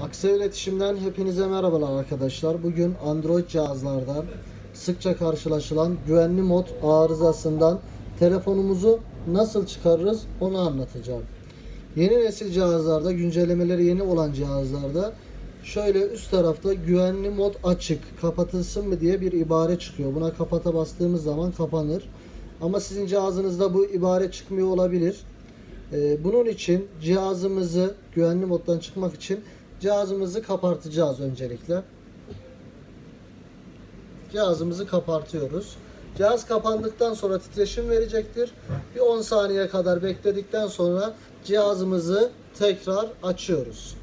Aksev İletişim'den hepinize merhabalar arkadaşlar. Bugün Android cihazlardan sıkça karşılaşılan güvenli mod arızasından telefonumuzu nasıl çıkarırız onu anlatacağım. Yeni nesil cihazlarda, güncellemeleri yeni olan cihazlarda şöyle üst tarafta güvenli mod açık, kapatılsın mı diye bir ibare çıkıyor. Buna kapata bastığımız zaman kapanır. Ama sizin cihazınızda bu ibare çıkmıyor olabilir. Ee, bunun için cihazımızı güvenli moddan çıkmak için cihazımızı kapartacağız öncelikle. Cihazımızı kapartıyoruz. Cihaz kapandıktan sonra titreşim verecektir. Bir 10 saniye kadar bekledikten sonra cihazımızı tekrar açıyoruz.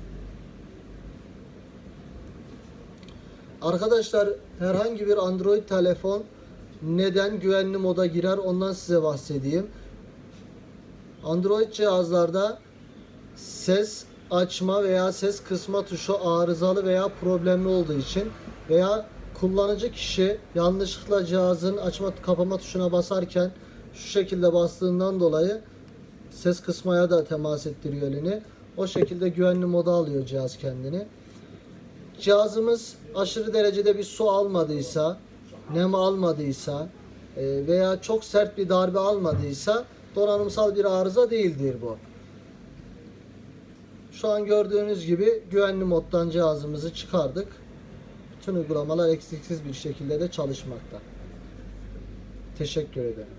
Arkadaşlar herhangi bir Android telefon neden güvenli moda girer ondan size bahsedeyim. Android cihazlarda ses açma veya ses kısma tuşu arızalı veya problemli olduğu için veya kullanıcı kişi yanlışlıkla cihazın açma kapama tuşuna basarken şu şekilde bastığından dolayı ses kısmaya da temas ettiriyor elini. O şekilde güvenli moda alıyor cihaz kendini. Cihazımız aşırı derecede bir su almadıysa, nem almadıysa e, veya çok sert bir darbe almadıysa donanımsal bir arıza değildir bu. Şu an gördüğünüz gibi güvenli moddan cihazımızı çıkardık. Bütün uygulamalar eksiksiz bir şekilde de çalışmakta. Teşekkür ederim.